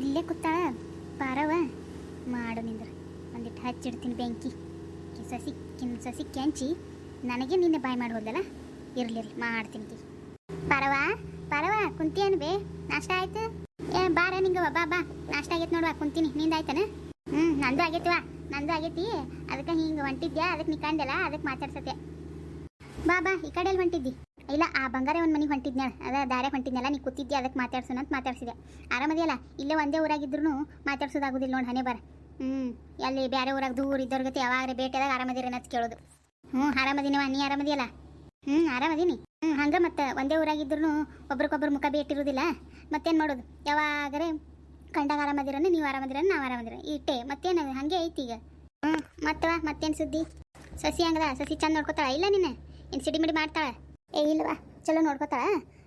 ಇಲ್ಲೇ ಕೂತಾಳ. ಪಾರವ ಮಾಡು ನಿಂದ್ರ. ಒಂದಿಟ್ಟು ಹಚ್ಚಿಡ್ತೀನಿ ಬೆಂಕಿ. ಸಸಿ, ಕಿನ್ ಸಸಿ ಕೆಂಚಿ ನನಗೆ ನಿನ್ನೆ ಬಾಯ್ ಮಾಡಿ ಹೋದಲ್ಲ? ಇರ್ಲಿ ಇರ್ಲಿ, ಮಾಡ್ತೀನಿ ಕಿ. ಪರವ ಪರವ ಕುಂತಿಯನ್ ಬೇ ನಾಷ್ಟ ಆಯ್ತು? ಏ ಬಾರ ನಿಂಗೆ ಬಾ ಬಾ. ನಾಷ್ಟ ಆಗೈತೆ ನೋಡುವ, ಕುಂತೀನಿ. ನಿಂದ ಆಯ್ತಾನ? ಹ್ಞೂ ನಂದು ಆಗೈತಿವ ನಂದು ಆಗೈತಿ. ಅದಕ್ಕೆ ಹಿಂಗೆ ಹೊಂಟಿದ್ಯಾ? ಅದಕ್ಕೆ ನೀ ಕಂಡೆಲ್ಲ? ಅದಕ್ಕೆ ಮಾತಾಡ್ಸತ್ತೆ ಬಾ ಬಾ, ಈ ಕಡೆ ಎಲ್ಲಿ ಹೊಂಟಿದ್ದಿ. ಇಲ್ಲ, ಆ ಬಂಗಾರ ಒಂದು ಮನೆಗೆ ಹೊಂಟಿದ್ನಳ ಅದ ದಾರೆ ಹೊಂಟಿದ್ನಲ್ಲ, ನೀ ಕೂತಿದ್ದೆ ಅದಕ್ಕೆ ಮಾತಾಡ್ಸೋಣ ಅಂತ ಮಾತಾಡ್ಸಿದೆ ಆರಾಮದಿಯಲ್ಲ? ಇಲ್ಲೇ ಒಂದೇ ಊರಾಗಿದ್ರು ಮಾತಾಡ್ಸೋದಾಗೋದಿಲ್ಲ ನೋಡಿ ಹಣೆ ಬರ. ಹ್ಞೂ ಅಲ್ಲಿ ಬೇರೆ ಊರಾಗ ದೂರ ಇದ್ದವ್ರ ಗತಿ ಯಾವಾಗ ಭೇಟಿಯಾದಾಗ ಆರಾಮದಿರೇನ ಅಂತ ಕೇಳೋದು. ಹ್ಞೂ ಆರಾಮದಿನವ, ನೀ ಆರಾಮದಿಯಲ್ಲ? ಹ್ಞೂ ಆರಾಮದೀನಿ ಹ್ಞೂ ಹಂಗೆ ಮತ್ತೆ ಒಂದೇ ಊರಾಗಿದ್ರು ಒಬ್ರಿಗೊಬ್ರು ಮುಖ ಭೇಟಿರೋದಿಲ್ಲ. ಮತ್ತೇನು ಮಾಡೋದು? ಯಾವಾಗರೆ ಕಂಡಾಗ ಆರಾಮದಿರನ, ನೀವು ಆರಾಮದಿರನ, ನಾವು ಆರಾಮದಿರ ಇಟ್ಟೆ, ಮತ್ತೇನು ಹಂಗೆ ಐತಿ ಈಗ. ಹ್ಞೂ ಮತ್ತವ, ಮತ್ತೇನು ಸುದ್ದಿ? ಸಸಿ ಹಂಗದ? ಸಸಿ ಚಂದ ನೋಡ್ಕೊತಾಳ? ಇಲ್ಲ ನೀನು ಇನ್ನು ಸಿಡಿ ಮಿಡಿ ಮಾಡ್ತಾಳ? ಏ, ಇಲ್ವಾ? ಚಲೋ ನೋಡ್ಕೋತಾಳ?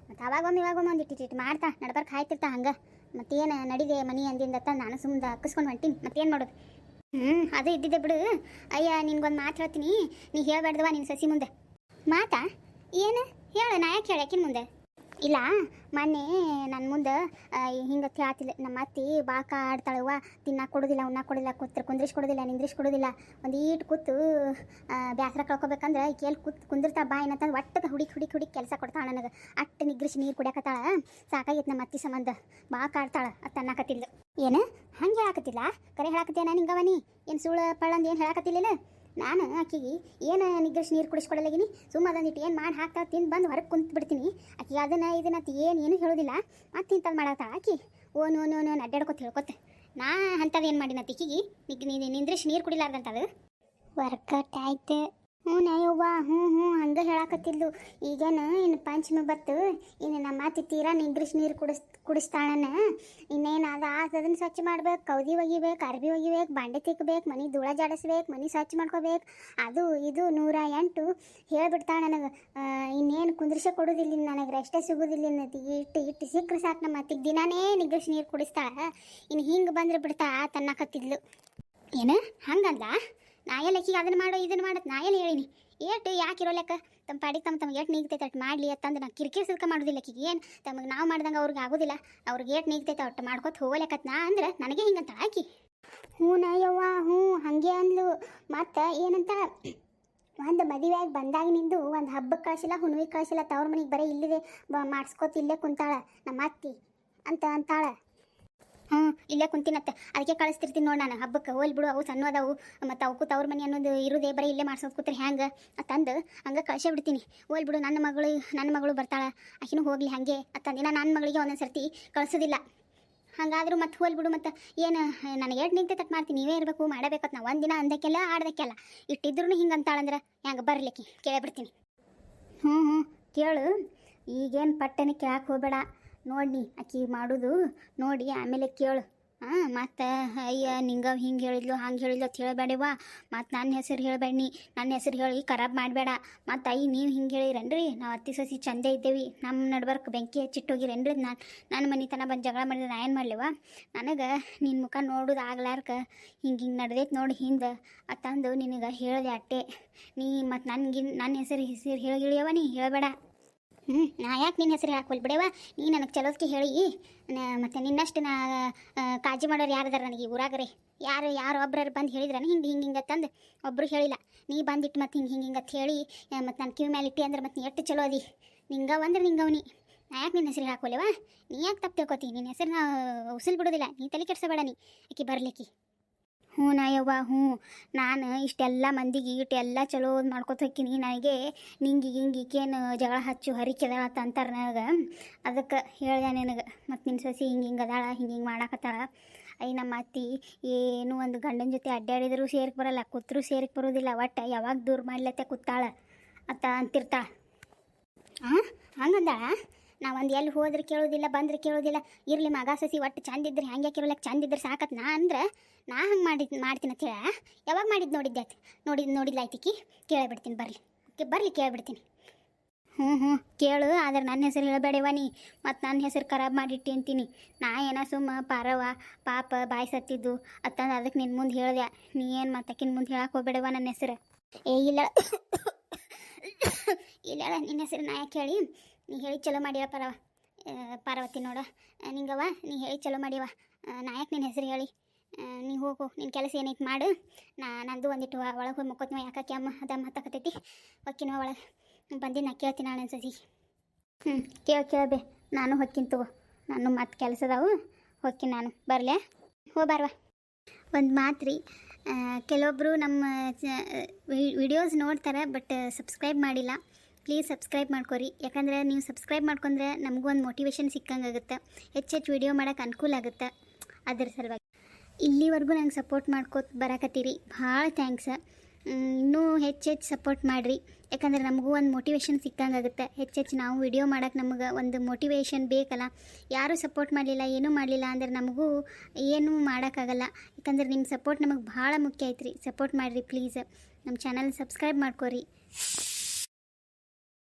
ಮತ್ತು ಅವಾಗೊಮ್ಮೆ ಇವಾಗೊಮ್ಮೆ ಒಂದು ಇಟ್ಟು ಇಟ್ಟು ಮಾಡ್ತಾ, ನಡ್ಬರ್ಕ್ ಹಾಯ್ತಿರ್ತಾ ಹಂಗೆ. ಮತ್ತೇನು ನಡಿದೆ ಮನಿ ಅಂದಿಂದತ್ತ ನಾನು ಸುಮ್ಮನೆ ಅಕ್ಕಿಸ್ಕೊಂಡು ಹೊಂಟೀನಿ. ಮತ್ತೇನು ಮಾಡೋದು? ಹ್ಞೂ ಅದು ಇದ್ದಿದ್ದೆ ಬಿಡು. ಅಯ್ಯ, ನಿನ್ಗೊಂದು ಮಾತು ಹೇಳ್ತೀನಿ. ನೀ ಹೇಳ್ಬಾರ್ದವ ನಿನ್ನ ಸಸಿ ಮುಂದೆ. ಮಾತಾ? ಏನು? ಹೇಳು, ನಾ ಯಾಕೆ ಹೇಳಕ್ಕಿನ ಮುಂದೆ? ಇಲ್ಲ, ಮೊನ್ನೆ ನನ್ನ ಮುಂದೆ ಹಿಂಗೆ ಕೇಳ್ತಿಲ್ಲ ನಮ್ಮ ಅತ್ತಿ ಬಾಕ ಆಡ್ತಾಳವ್ವ ತಿನ್ನಕ್ಕೆ ಕೊಡೋದಿಲ್ಲ ಉಣ್ಣಕ್ಕೆ ಕೊಡೋದಿಲ್ಲ, ಕೂತ್ರ ಕುಂದ್ರಿಸಿ ಕೊಡೋದಿಲ್ಲ ನಿಂದ್ರಿಸಿ ಕೊಡೋದಿಲ್ಲ. ಒಂದು ಈಟ್ ಕೂತು ಬ್ಯಾಸರ ಕಳ್ಕೊಬೇಕಂದ್ರೆ ಕೇಳಿ ಕೂತ್ ಕುಂದಿರ್ತಾ ಬಾ ಏನಂತಂದು ಒಟ್ಟದ ಹುಡುಕಿ ಹುಡುಕಿ ಹುಡುಕಿ ಕೆಲಸ ಕೊಡ್ತಾಳೆ ನನಗೆ. ಅಟ್ಟು ನಿಗ್ರಿಸಿ ನೀರು ಕುಡಿಯಕತ್ತಾಳ. ಸಾಕಾಗೈತೆ ನಮ್ಮ ಅತ್ತಿ ಸಂಬಂಧ. ಬಾಕ ಆಡ್ತಾಳ ಅತ್ತ ಅನ್ನಕತ್ತಿಲ್ಲ ಏನು? ಹಂಗೆ ಹೇಳಕತ್ತಿಲ್ಲ ಕರೆ ಹೇಳಕತ್ತೇನ ನಿಂಗವನಿ ಏನು ಸುಳ್ಳು ಪಳ್ಳಂದು ಏನು ಹೇಳಕತ್ತಿಲ್ಲ ನಾನು ಆಕೆಗೆ, ಏನು ನಿಗ್ರಶ್ ನೀರು ಕುಡಿಸ್ಕೊಡಲಾಗಿನಿ ಸುಮ್ಮ ಅದೊಂದಿಟ್ಟು ಏನು ಮಾಡಿ ಹಾಕ್ತಾ ತಿಂದು ಬಂದು ಹೊರಗೆ ಕುಂತು ಬಿಡ್ತೀನಿ. ಆಕೆ ಅದನ್ನು ಇದನ್ನ ಏನು ಏನು ಹೇಳೋದಿಲ್ಲ. ಮತ್ತೆ ಇಂಥದ್ದು ಮಾಡತ್ತ ಆಕಿ. ನೋ ನೋ ನೋ ಅಡ್ಡಾಡ್ಕೊತ ಹೇಳ್ಕೊತ. ನಾ ಅಂಥದ್ದು ಏನು ಮಾಡಿನ ತಿಕ್ಕಿಗೆ ನಿಗ್ ನಿಂದ್ರಿಸಿ ನೀರು ಕುಡಿಲಾರ್ದಂಥದ್ದು ವರ್ಕೌಟ್ ಆಯ್ತು. ಹ್ಞೂ ನಯ್ಯವ್ವ ಹ್ಞೂ ಹ್ಞೂ, ಹಂಗೆ ಹೇಳಕತ್ತಿದ್ಲು. ಈಗೇನು ಇನ್ನು ಪಂಚಮಿ ಬತ್ತು, ಇನ್ನು ನಮ್ಮ ಅತ್ತಿ ತೀರಾ ನಿಗ್ರಿಸಿ ನೀರು ಕುಡಿಸ್, ಕುಡಿಸ್ತಾಳನ. ಇನ್ನೇನು ಅದು ಅದನ್ನು ಸ್ವಚ್ಛ ಮಾಡ್ಬೇಕು, ಕೌದಿ ಒಗಿಬೇಕು, ಅರ್ಬಿ ಒಗಿಬೇಕು, ಬಾಂಡೆ ತಿಕ್ಕಬೇಕು ಮನೆ ಧೂಳ ಜಾಡಿಸ್ಬೇಕು, ಮನೆ ಸ್ವಚ್ಛ ಮಾಡ್ಕೋಬೇಕು. ಅದು, ಇದು ನೂರ ಎಂಟು ಹೇಳ್ಬಿಡ್ತಾಳೆ ನನಗೆ. ಇನ್ನೇನು ಕುಂದ್ರಿಸೆ ಕೊಡೋದಿಲ್ಲ ನನಗೆ ರೆಸ್ಟೇ ಸಿಗೋದಿಲ್ಲ ಇಟ್ಟು ಇಟ್ಟು ಸಿಕ್ಕರೆ ಸಾಕು ನಮ್ಮ ಅತ್ತಿಗೆ. ದಿನಾನೇ ನಿಗ್ರಿಸ್ ನೀರು ಕುಡಿಸ್ತಾಳೆ. ಇನ್ನು ಹಿಂಗೆ ಬಂದ್ರೆ ಬಿಡ್ತಾ ತನ್ನಕತ್ತಿದ್ಲು ಏನು ಹಂಗಂದ ನಾ ಎಲ್ಲ ಆಕಿಗೆ ಅದನ್ನ ಮಾಡೋ, ಇದನ್ನು ಮಾಡೋದು ನಾ ಎಲ್ಲ ಹೇಳಿನಿ. ಏಟು ಯಾಕಿರೋ ಲೆಕ್ಕ? ತಮ್ಮ ಪಾಡಿಗೆ ತಮ್ಮ ತಮ್ಗೆ ಏಟ್ ನೀಗ್ತೈತೆ ಅಟ್ ಮಾಡಲಿ ಅಂತಂದು ನಾ ಕಿರಿಕಿರಿ ಸಿದ್ಕ ಮಾಡೋದಿಲ್ಲ ಆಕಿಗೆ ಏನು? ತಮಗೆ ನಾವು ಮಾಡ್ದಂಗೆ ಅವ್ರಿಗೆ ಆಗೋದಿಲ್ಲ. ಅವ್ರಿಗೆ ಏಟ್ ನೀಗ್ತೈತೆ ಅಷ್ಟು ಮಾಡ್ಕೊತ ಹೋಗ್ಲೆಕ್ಕತ್ ನಾ ಅಂದ್ರೆ ನನಗೆ ಹಿಂಗಂತ ಆಕಿ. ಹ್ಞೂ ನಾಯವ್ವ, ಹ್ಞೂ, ಹಾಗೆ ಅಂದ್ಲು. ಮತ್ತು ಏನಂತ? ಒಂದು ಮದುವೆಯಾಗಿ ಬಂದಾಗ ನಿಂದು ಒಂದು ಹಬ್ಬಕ್ಕೆ ಕಳಿಸಿಲ್ಲ ಹುಣ್ಣಿಗೆ ಕಳಿಸಿಲ್ಲ, ತವ್ರ ಮನೆಗೆ ಬರೀ ಇಲ್ಲಿದೆ. ಮಾಡಿಸ್ಕೋತ ಇಲ್ಲೇ ಕುಂತಾಳೆ. ನಮ್ಮ ಅತ್ತಿ ಅಂತ ಅಂತಾಳ. ಹ್ಞೂ, ಇಲ್ಲೇ ಕುಂತಿನತ್ತ. ಅದಕ್ಕೆ ಕಳಿಸ್ತಿರ್ತೀನಿ ನೋಡಿ ನಾನು. ಹಬ್ಬಕ್ಕೆ ಹೋಲ್ ಬಿಡು, ಅವು ಸಣ್ಣ ಅದಾವು ಮತ್ತು ಅವಕ್ಕೂ ತವ್ರ ಮನೆ ಅನ್ನೋದು ಇರೋದೇ ಬರೀ ಇಲ್ಲೇ ಮಾಡ್ಸೋದು ಕೂತ್ರೆ ಹ್ಯಾಂಗೆ? ತಂದು ಹಂಗೆ ಕಳ್ಸೇ ಬಿಡ್ತೀನಿ. ಹೋಲ್ ಬಿಡು, ನನ್ನ ಮಗಳು ನನ್ನ ಮಗಳು ಬರ್ತಾಳೆ. ಆಕಿನೂ ಹೋಗ್ಲಿ ಹಾಗೆ. ಅತ್ತಂದಿನ ನನ್ನ ಮಗಳಿಗೆ ಒಂದೊಂದು ಸರ್ತಿ ಕಳ್ಸೋದಿಲ್ಲ. ಹಂಗಾದ್ರೂ ಮತ್ತೆ ಹೋಲ್ ಬಿಡು ಮತ್ತು ಏನು ನನಗೆ ಎರಡು ನಿಂತೆ ತಟ್ ಮಾಡ್ತೀನಿ. ನೀವೇ ಇರಬೇಕು ಮಾಡಬೇಕತ್ ನಾ ಒಂದಿನ ಅಂದಕ್ಕೆಲ್ಲ ಆಡ್ದಕ್ಕೆಲ್ಲ. ಇಟ್ಟಿದ್ರು ಹಿಂಗೆ ಅಂತಾಳಂದ್ರೆ ಹೆಂಗೆ ಬರ್ಲಿಕ್ಕೆ ಕೇಳಿಬಿಡ್ತೀನಿ. ಹ್ಞೂ ಹ್ಞೂ ಕೇಳು. ಈಗೇನು ಪಟ್ಟನೆ ಕೇಳಕ್ಕೆ ಹೋಗಬೇಡ? ನೋಡಿ ಆಕಿ ಮಾಡೋದು. ನೋಡಿ, ಆಮೇಲೆ ಕೇಳು. ಹಾಂ ಮತ್ತು, ಅಯ್ಯ, ನಿಂಗ ಹಿಂಗೆ ಹೇಳಿದ್ಲು, ಹಂಗೆ ಹೇಳಿದ್ಲು ಅಂತ ಹೇಳಬೇಡವಾ ಮತ್ತು ನನ್ನ ಹೆಸರು ಹೇಳಬೇಡಿ ನನ್ನ ಹೆಸರು ಹೇಳಿ ಖರಾಬ್ ಮಾಡಬೇಡ. ಮತ್ತು ಅಯ್ಯ, ನೀವು ಹಿಂಗೆ ಹೇಳಿರೇನ್ರಿ? ನಾವು ಅತ್ತಿ ಸಸಿ ಚಂದ ಇದ್ದೇವಿ. ನಮ್ಮ ನಡ್ಬರ್ಕ್ ಬೆಂಕಿ ಹಚ್ಚಿಟ್ಟೋಗಿರೇನ್ರಿ ನಾನು ನನ್ನ ಮನೆ ತನ ಬಂದು ಜಗಳ ಮಾಡಿದ್ರೆ ನಾ ಏನು ಮಾಡಲಿವ ನನಗೆ ನಿನ್ನ ಮುಖ ನೋಡೋದು ಆಗ್ಲಾರ್ಕ. ಹಿಂಗೆ ಹಿಂಗೆ ನಡೆದೈತೆ ನೋಡಿ ಹಿಂದೆ. ಅತ್ತಂದು ನಿನಗೆ ಹೇಳಿದೆ ಅಟ್ಟೆ. ನೀ ಮತ್ತು ನನಗಿನ್ ನನ್ನ ಹೆಸರು ಹೆಸರು ಹೇಳಿಳಿಯವ ನೀ? ಹೇಳಬೇಡ. ಹ್ಞೂ ನಾ ಯಾಕೆ ನಿನ್ನ ಹೆಸರು ಹಾಕಿ ಬಿಡವ ನೀ ನನಗೆ ಚಲೋದಕ್ಕೆ ಹೇಳಿ. ಮತ್ತು ನಿನ್ನಷ್ಟು ನಾ ಕಾಳಜಿ ಮಾಡೋರು ಯಾರದಾರ ನನಗೆ ಊರಾಗರೆ? ಯಾರು ಯಾರು ಒಬ್ರು ಬಂದು ಹೇಳಿದ್ರನ ಹಿಂಗೆ ಹಿಂಗೆ ಹಿಂಗೆ ತಂದು ಒಬ್ಬರು ಹೇಳಿಲ್ಲ. ನೀ ಬಂದಿಟ್ಟು ಮತ್ತು ಹಿಂಗೆ ಹಿಂಗೆ ಹಿಂಗೆ ಅಂತ ಹೇಳಿ ಮತ್ತು ನನ್ನ ಕಿವಿ ಮೇಲೆ ಇಟ್ಟಿ ಅಂದ್ರೆ ಮತ್ತು ನೀ ಎಷ್ಟು ಚಲೋ ಅದಿ. ನಿಂಗವ ಅಂದ್ರೆ ನಿಂಗವನಿ ನಾ. ಯಾಕೆ ನಿನ್ನ ಹೆಸರು ಹಾಕೋಲೇವ ನೀ ಯಾಕೆ ತಪ್ಪು ತಿಳ್ಕೊತಿ? ನಿನ್ನ ಹೆಸರನ್ನ ಉಸಿಲ್ ಬಿಡೋದಿಲ್ಲ. ನೀ ತಲೆ ಕೆಡ್ಸಬೇಡ ನೀ. ಆಕೆ ಬರ್ಲಿಕ್ಕಿ ಹ್ಞೂ ನಾಯವ್ವ, ಹ್ಞೂ. ನಾನು ಇಷ್ಟೆಲ್ಲ ಮಂದಿಗೆ ಇಷ್ಟೆಲ್ಲ ಚಲೋ ಮಾಡ್ಕೊತ ನನಗೆ ನಿಂಗೆ ಹಿಂಗೆ ಈಕೇನು ಜಗಳ ಹಚ್ಚು ಹರಿಕೆದಾಳ ಅಂತ ಅಂತಾರೆ ನನಗೆ. ಅದಕ್ಕೆ ಹೇಳ್ದೆ ನಿನಗೆ. ಮತ್ತು ನಿನ್ನ ಸಸಿ ಹಿಂಗೆ ಹಿಂಗೆ ಅದಾಳ, ಹಿಂಗೆ ಹಿಂಗೆ ಮಾಡಾಕತ್ತಾಳ. ಐ ನಮ್ಮ ಅತ್ತಿ ಏನು ಒಂದು ಗಂಡನ ಜೊತೆ ಅಡ್ಡಾಡಿದ್ರು ಸೇರಕ್ಕೆ ಬರಲ್ಲ, ಕೂತ್ರು ಸೇರಕ್ಕೆ ಬರೋದಿಲ್ಲ. ಒಟ್ಟು ಯಾವಾಗ ದೂರ ಮಾಡ್ಲತ್ತೆ ಕೂತಾಳ ಅಂತ ಅಂತಿರ್ತಾಳ. ಹಾಂ ಹಂಗಂದಾಳ? ನಾ ಒಂದು ಎಲ್ಲಿ ಹೋದ್ರೆ ಕೇಳೋದಿಲ್ಲ, ಬಂದ್ರೆ ಕೇಳೋದಿಲ್ಲ. ಇರಲಿ ಮಗ ಸಸಿ ಒಟ್ಟು ಚಂದಿದ್ರೆ ಇದ್ರೆ ಹ್ಯಾಂಗೆ ಚಂದಿದ್ರೆ ಸಾಕತ್ ನಾ ಅಂದ್ರೆ ನಾ ಹಂಗೆ ಮಾಡಿ ಮಾಡ್ತೀನಿ ಅಂತ ಹೇಳ. ಯಾವಾಗ ಮಾಡಿದ್ದು ನೋಡಿದ್ದೆ ನೋಡಿದ್ ನೋಡಿಲ್ಲ ಆಯ್ತಿಕಿ ಕೇಳಬಿಡ್ತೀನಿ, ಬರಲಿ. ಬರಲಿ, ಕೇಳಿಬಿಡ್ತೀನಿ. ಹ್ಞೂ ಹ್ಞೂ ಕೇಳು, ಆದ್ರೆ ನನ್ನ ಹೆಸರು ಹೇಳಬೇಡವ ನೀ. ಮತ್ತು ನನ್ನ ಹೆಸರು ಖರಾಬ್ ಮಾಡಿಟ್ಟಿ ಅಂತೀನಿ. ನಾ ಏನ ಸುಮ್ಮ ಪಾರವ ಪಾಪ, ಬಾಯಿ ಸತ್ತಿದ್ದು. ಅತ್ತಂದ್ರೆ ಅದಕ್ಕೆ ನಿನ್ನ ಮುಂದೆ ಹೇಳಿದೆ. ನೀ ಏನು ಮತ್ತಕ್ಕಿನ ಮುಂದೆ ಹೇಳಕ್ಕೆ ಹೋಗ್ಬೇಡವ ನನ್ನ ಹೆಸರು. ಏ ಇಲ್ಲ ಇಲ್ಲ ನಿನ್ನ ಹೆಸರು ನಾ ಯಾಕೆ ಹೇಳಿ? ನೀ ಹೇಳಿ ಚಲೋ ಮಾಡಿವ ಪರವ ಪಾರ್ವತಿ ನೋಡ. ನಿಂಗವ ನೀ ಹೇಳಿ ಚಲೋ ಮಾಡಿವ ನಾಯಕ್ ಯಾಕೆ ನಿನ್ನ ಹೆಸರು ಹೇಳಿ? ನೀ ಹೋಗು ನಿನ್ನ ಕೆಲಸ ಏನೈತೆ ಮಾಡು. ನಾ, ನಂದು ಒಂದಿಟ್ಟು ಒಳಗೆ ಹೋಗಿ ಮುಕ್ಕೋತ್ನವ ಯಾಕೆ ಕೆಮ್ಮ ಅದ ಹತ್ತಕತೈತಿ ಹೊಕ್ಕಿನವ ಒಳಗೆ. ಬಂದು ನಾ, ಕೇಳ್ತೀನಿ ನಾಳೆ ಸಸಿ ಹ್ಞೂ ಕೇಳಿ ಕೇಳಬೇ ನಾನು ಹೊಕ್ಕಿನ ತಗೋ. ನಾನು ಮತ್ತೆ ಕೆಲಸ ಅದಾವು. ಹೊಕ್ಕಿ ನಾನು. ಬರಲೇ ಹೋ, ಬಾರ್ವಾ. ಒಂದು ಮಾತ್ರಿ ಕೆಲವೊಬ್ಬರು ನಮ್ಮ ವಿಡಿಯೋಸ್ ನೋಡ್ತಾರೆ, ಬಟ್ ಸಬ್ಸ್ಕ್ರೈಬ್ ಮಾಡಿಲ್ಲ. ಪ್ಲೀಸ್ ಸಬ್ಸ್ಕ್ರೈಬ್ ಮಾಡ್ಕೊರಿ. ಯಾಕಂದ್ರೆ ನೀವು ಸಬ್ಸ್ಕ್ರೈಬ್ ಮಾಡ್ಕೊಂಡ್ರೆ ನಮಗೂ ಒಂದು ಮೋಟಿವೇಶನ್ ಸಿಕ್ಕಂಗಾಗುತ್ತೆ. ಹೆಚ್ಚು ಹೆಚ್ಚು ವಿಡಿಯೋ ಮಾಡೋಕೆ ಅನುಕೂಲ ಆಗುತ್ತೆ. ಅದ್ರ ಸಲುವಾಗಿ. ಇಲ್ಲಿವರೆಗೂ ನಂಗೆ ಸಪೋರ್ಟ್ ಮಾಡ್ಕೋತ ಬರಾಕತ್ತೀರಿ. ಭಾಳ ಥ್ಯಾಂಕ್ಸ್ ಇನ್ನೂ ಹೆಚ್ಚು ಹೆಚ್ಚು ಸಪೋರ್ಟ್ ಮಾಡಿರಿ. ಯಾಕಂದ್ರೆ ನಮಗೂ ಒಂದು ಮೋಟಿವೇಶನ್ ಸಿಕ್ಕಂಗಾಗುತ್ತೆ. ಹೆಚ್ಚು ಹೆಚ್ಚು ನಾವು ವಿಡಿಯೋ ಮಾಡೋಕೆ ನಮಗೆ ಒಂದು ಮೋಟಿವೇಶನ್ ಬೇಕಲ್ಲ. ಯಾರೂ ಸಪೋರ್ಟ್ ಮಾಡಲಿಲ್ಲ, ಏನೂ ಮಾಡಲಿಲ್ಲ ಅಂದ್ರೆ ನಮಗೂ ಏನೂ ಮಾಡೋಕ್ಕಾಗಲ್ಲ. ಯಾಕಂದ್ರೆ ನಿಮ್ಮ ಸಪೋರ್ಟ್ ನಮಗೆ ಭಾಳ ಮುಖ್ಯ ಐತ್ರಿ. ಸಪೋರ್ಟ್ ಮಾಡಿರಿ ಪ್ಲೀಸ್ ನಮ್ಮ ಚಾನಲ್ ಸಬ್ಸ್ಕ್ರೈಬ್ ಮಾಡ್ಕೊರಿ.